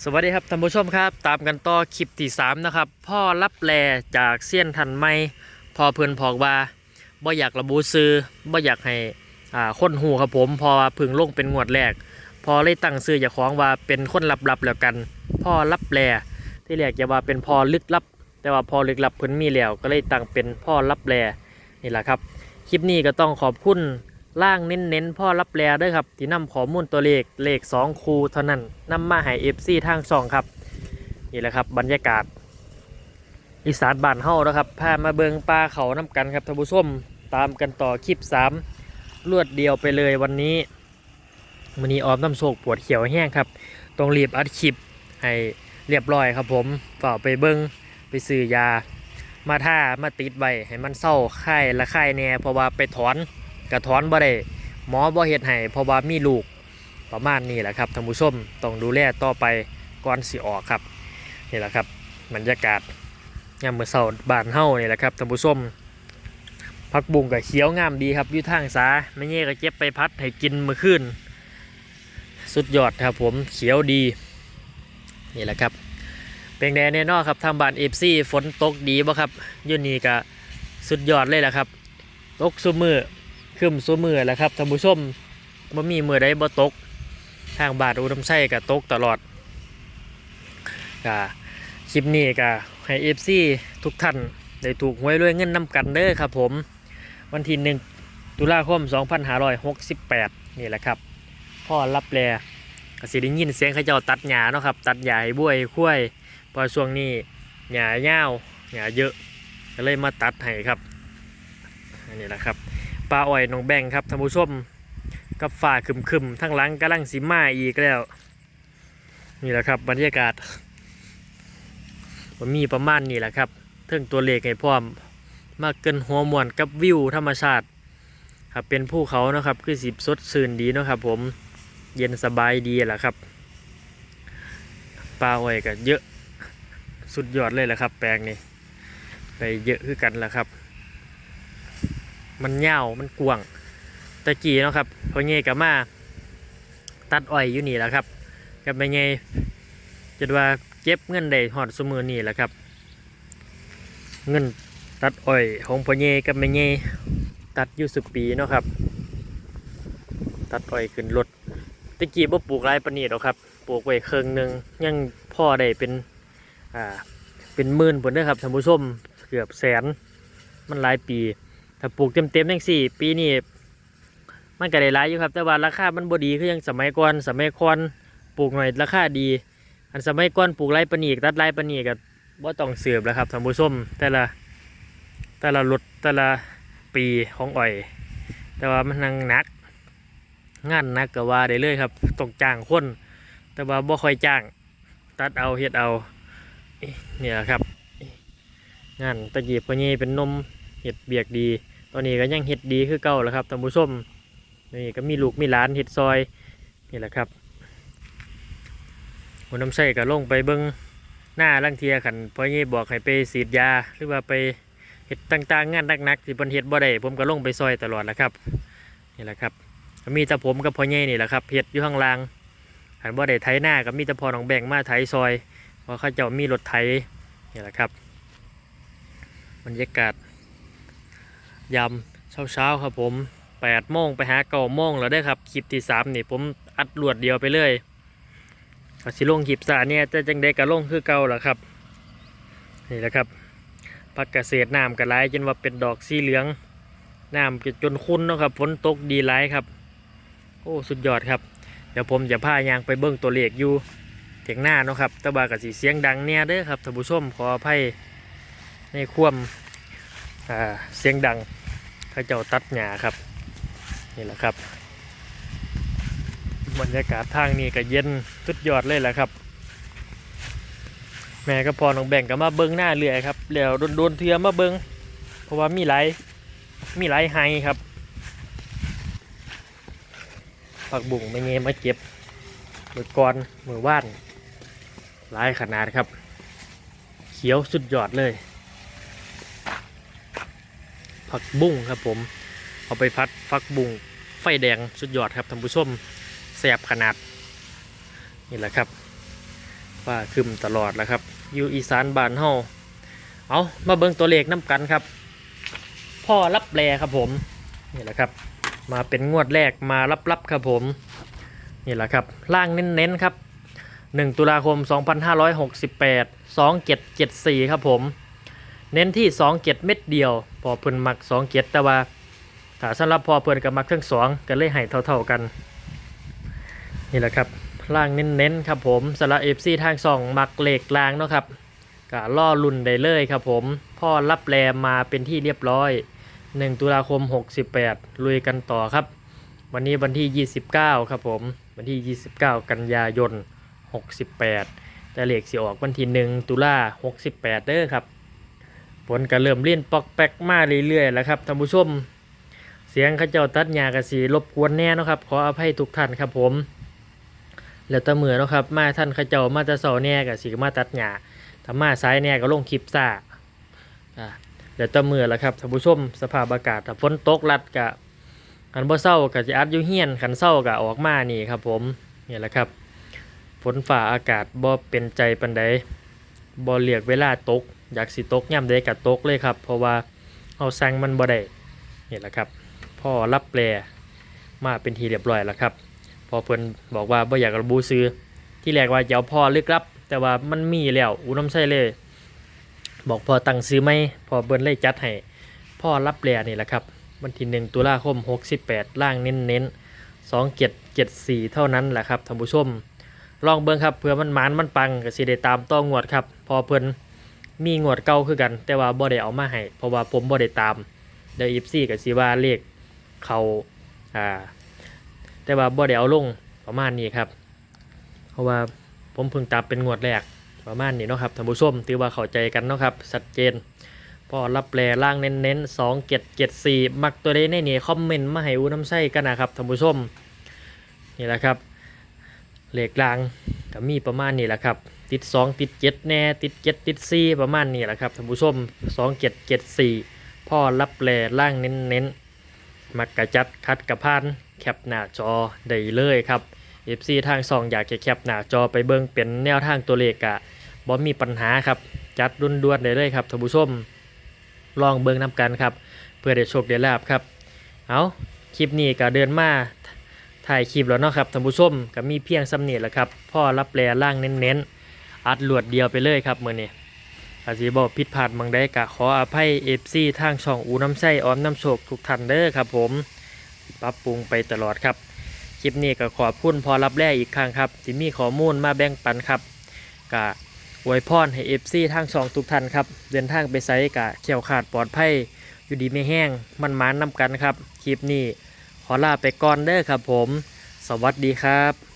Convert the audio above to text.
สวัสดีครับท่านผู้ชมครับ ตามกันต่อคลิปที่ 3 นะครับ พ่อรับแลจากเซียนทันไม่พอเพื่อนพอกว่าบ่อยากระบุซื้อบ่อยากให้อ่าคนหูครับผมพอเพึ่งลงเป็นงวดแรก พอเลยตั้งซื้ออย่าของว่าเป็นคนลับๆแล้วกัน พ่อรับแลที่แรกจะว่าเป็นพ่อลึกลับ แต่ว่าพอลึกลับเพิ่นมีแล้วก็เลยตั้งเป็นพ่อรับแลนี่แหละครับคลิปนี้ก็ต้องขอบคุณ ล่างเน้นๆพ่อรับแลด้วยครับ ที่นำข้อมูลตัวเลขเลข 2 คูเท่านั้นนำมาให้ FC ทางช่องครับ นี่แหละครับบรรยากาศ อีสานบ้านเฮานะครับพามาเบิงป่าเขาน้ำกันครับท่านผู้ชมตามกันต่อคลิป 3 รวดเดียวไปเลยวันนี้วันนี้ออมน้ำโศกปวดเขียวแห้งครับต้องรีบอัดคลิปให้เรียบร้อยครับผมฝ่าไปเบิงไปซื้อยา มาท่ามาติดไว้ให้มันเศร้าไข้ละไข้แน่เพราะว่าไปถอน กระถอนบ่ได้หมอบ่เฮ็ดให้เพราะว่ามีลูกประมาณนี้แหละครับท่านผู้ชมต้องดูแลต่อไปก่อนสิออกครับนี่แหละครับบรรยากาศยามมื้อเช้าบ้านเฮานี่แหละครับท่านผู้ชมผักบุ้งก็เขียวงามดีครับอยู่ทางสาไม่เงี้ก็เก็บไปพัดให้กินมื้อคืนสุดยอดครับผมเขียวดีนี่แหละครับเป็นแดแน่นอนครับทางบ้านเอฟซีฝนตกดีบ่ครับยูนี่ก็สุดยอดเลยแหละครับ ตกซุมือ ขึ้นซุมือแหละครับท่านผู้ชมบ่มีมือใดบ่ตก ทางบานอุดมไส้ก็ตกตลอดก็คลิปนี้ก็ให้เอฟซีทุกท่านได้ถูกหวยรวยเงินนำกันเด้อครับผม วันที่หนึ่งตุลาคม 2568 นี่แหละครับ พ่อรับแลก็สิได้ยินเสียงเขาเจ้าตัดหญ้าเนาะครับ ตัดหญ้าให้บ้วยให้คุ้ยพอช่วงนี้หญ้าเงาวหญ้าเยอะก็เลยมาตัดให้ครับอันนี้แหละครับ ปลาอ้อยน้องแบงครับท่านผู้ชมกับฝ่าคึมๆทั้งหลังกำลังสีมาอีกแล้ว นี่แหละครับบรรยากาศมันมีประมาณนี้แหละครับเทิงตัวเลขให้พร้อมมากเกินหัวมวนกับวิวธรรมชาติครับเป็นภูเขานะครับคือสิบสดชื่นดีนะครับ ผมเย็นสบายดีแหละครับปลาอ้อยก็เยอะสุดยอดเลยแหละครับ แปลงนี่ไปเยอะคือกันแหละครับ มันเง่าวมันกวางตะกี้เนาะครับพอเงกับมาตัดอ้อยอยู่นี่แหละครับกับไปไงจะว่าเก็บเงินได้หอดสมือนี่แหละครับ เงินตัดอ้อยของพอเงกับแม่เงยตัดอยู่สิบปีเนาะครับ ตัดอ้อยขึ้นรถตะกี้บ่ปลูกไรปนนีหรอกครับปลูกไว้เครึ่งหนึ่งยังพ่อได้เป็นอ่าเป็นหมื่นผลเด้อครับท่านผู้ชมเกือบแสนมันหลายปี ถ้าปลูกเต็มเต็มๆทั้งสี่ ปีนี้มันก็ได้หลายอยู่ครับ แต่ว่าราคามันบ่ดีคือยังสมัยก่อนสมัยก่อนปลูกหน่อยราคาดี อันสมัยก่อนปลูกไรปนีกตัดไรปนีกก็บ่ต้องเสือบแล้วครับท่านผู้ชมแต่ละแต่ละรถแต่ละปีของอ้อย แต่ว่ามันนังนัก งานนักก็ว่าได้เลยครับต้องจ้างคน แต่ว่าบ่ค่อยจ้าง ตัดเอาเฮ็ดเอาเนี่ยครับ งานตะกี้พ่อเย่เป็นนมเห็ดเบียกดี ตอนนี้ก็ยังเห็ดดีคือเก่าแล้วครับท่านผู้ชมนี่ก็มีลูกมีหลานเห็ดซอยนี่แหละครับหัวน้ำใส่ก็ลงไปเบิ้งหน้าลังเทียขันพ่อเย่บอกให้ไปสีดยาหรือว่าไปเห็ดต่างๆ งานนักๆที่เพิ่นเห็ดบ่ได้ผมก็ลงไปซอยตลอดแหละครับนี่แหละครับมีแต่ผมกับพ่อเย่นี่แหละครับเห็ดอยู่ข้างล่างขันบ่ได้ไถหน้าก็มีแต่พอน้องแบ่งมาไถซอยเพราะเขาเจะมีรถไถนี่แหละครับบรรยากาศ ยามเช้าๆครับผมแปดโมงไปหาเก้าโมงแล้วได้ครับคลิปที่สามนี่ผมอัดรวดเดียวไปเลยกสิลงคลิปสาเนี่ยจะจังได้กะลงคือเก่าแหละครับนี่แหละครับผักเกษน้ำกระไรจนว่าเป็นดอกสีเหลืองน้ำจนคุ้นเนาะครับฝนตกดีไรครับ โอ้สุดยอดครับ เดี๋ยวผมจะพายางไปเบิ้งตัวเลขอยู่เถียงหน้าเนาะครับตะบากับสีเสียงดังเนี่ยเด้อครับท่านผู้ชมขออภัยในความอ่าเสียงดัง ขาเจ้าตัดหญ้าครับ นี่แหละครับบรรยากาศทางนี้ก็เย็นสุดยอดเลยแหละครับ แม่ก็พอน้องแบ่งก็มาเบิ้งหน้าเรื่อยครับแล้วโดนๆเทือมาเบิ้งเพราะว่ามีหลายมีหลายไฮครับผักบุ้งไม่เงี้มาเก็บมือก่อนมือว่านหลายขนาดครับ เขียวสุดยอดเลย ผักบุ้งครับผม เอาไปพัดฟักบุ้งไฟแดงสุดยอดครับท่านผู้ชมแสบขนาด นี่แหละครับฟ้าครึมตลอดแล้วครับอยู่อีสานบ้านเฮาเอามาเบิ่งตัวเลขน้ำกันครับ พ่อรับแลครับผมนี่แหละครับ มาเป็นงวดแรกมารับๆครับผมนี่แหละครับล่างเน้นๆครับ 1 ตุลาคม 2568 2774 ครับผม เน้นที่27เม็ดเดียว พอเพิ่นมัก27แต่ว่าถ้าสำหรับพอเพิ่นกับมักทั้งสองก็เลยให้เท่าๆกัน นี่แหละครับล่างเน้นๆครับผมสำหรับ FC ทางสองมักเหล็กลางเนาะครับก็ล่อลุ่นได้เลยครับผมพ่อรับแรมมาเป็นที่เรียบร้อย 1 ตุลาคม 68 ลุยกันต่อครับ วันนี้วันที่ 29 ครับผมวันที่ 29 กันยายน 68 แต่เหลขสิออกวันที่ 1 ตุลา68 เด้อครับ ฝนก็เริ่มเลี่ยนปอกแปกมาเรื่อยๆแล้วครับท่านผู้ชม เสียงข้าเจ้าตัดหญ้ากระสีรบกวนแน่นะครับ ขออภัยทุกท่านครับผมแล้วตะเมือเนาะครับ มาท่านข้าเจ้ามาแตะเสาแน่กับสีมาตัดหญ้าถ้ามาซ้ายแน่ก็ลงคลิปซ่าอ่าเดี๋ยวตะเมือแล้วครับท่านผู้ชมสภาพอากาศถ้าฝนตกลัดกะขันบ่เศร้าก็จะอัดยู่เฮียนขันเศร้าก็ออกมานี่ครับผมนี่แหละครับฝนฝ่าอากาศบ่เป็นใจปันใดบ่เรียกเวลาตก อยากสิตกย่ำใดก็ตกเลยครับ เพราะว่าเอาสั่งมันบ่ได้นี่แหละครับพ่อรับแปลมาเป็นทีเรียบร้อยแล้วครับพอเพิ่นบอกว่าบ่อยากระบุซื้อที่แรกว่าจะเอาพ่อลึกลับ แต่ว่ามันมีแล้วอุน้ำใส่เลย บอกพอตั้งซื้อไหมพอเบิ้นเลยจัดให้พ่อรับแปลนี่แหละครับวันที่หนึ่งตุลาคม 68 ล่างเน้นเน้นสองเจ็ดเจ็ดสี่เท่านั้นแหละครับท่านผู้ชม ลองเบิ่งครับเผื่อมันหมานมันปังก็สิได้ตามต้องงวดครับ พอเพิ่น มีงวดเก่าคือกัน แต่ว่าบ่ได้เอามาให้เพราะว่าผมบ่ได้ตามเดี๋ยวอีฟซี่ก็สิว่าเลขเขาอ่าแต่ว่าบ่ได้เอาลงประมาณนี้ครับ เพราะว่าผมเพิ่งตามเป็นงวดแรกประมาณนี้เนาะครับท่านผู้ชมถือว่าเข้าใจกันเนาะครับชัดเจนพอรับแปลล่างเน้นๆสองเจ็ดเจ็ดสี่มักตัวใดในนี่คอมเมนต์มาให้อูน้ำไส้กันนะครับท่านผู้ชมนี่แหละครับเลขกลาง ก็มีประมาณนี้แหละครับ ติด 2 ติด7แน่ ติด7ติด4ประมาณนี้แหละครับท่านผู้ชม2 7 7 4พ่อรับแลล่างเน้นเน้นมักกระจัดคัดกระพานแคปหน้าจอได้เลยครับ FC ทางซองอยากจะแคปหน้าจอไปเบิ่งเป็นแนวทางตัวเลขอะบ่มีปัญหาครับ จัดดุนดวนๆได้เลยครับท่านผู้ชมลองเบิ่งนำกันครับ เพื่อได้โชคได้ลาบครับ เอาคลิปนี้ก็เดินมา ถ่ายคลิปแล้วเนาะครับท่านผู้ชมก็มีเพียงสำเนียแหละครับพ่อรับแปลล่างเน้นๆ อัดหลวดเดียวไปเลยครับมื่อนี้อาจสิบอกผิดพลาดบางได้กะขออภัยเอฟซีทางช่องอูน้ำไส้ออมน้ำโชคทุกท่านเด้อครับผมปรับปรุงไปตลอดครับ คลิปนี้ก็ขอบคุณพอรับแร่อีกครั้งครับที่มีข้อมูลมาแบ่งปันครับกะอวยพรให้เอฟซีทางช่องทุกท่านครับเดินทางไปไซกะเขี่ยวขาดปลอดภัยอยู่ดีไม่แห้งมันมานนำกันครับ คลิปนี้ ขอลาไปก่อนเด้อครับผม สวัสดีครับ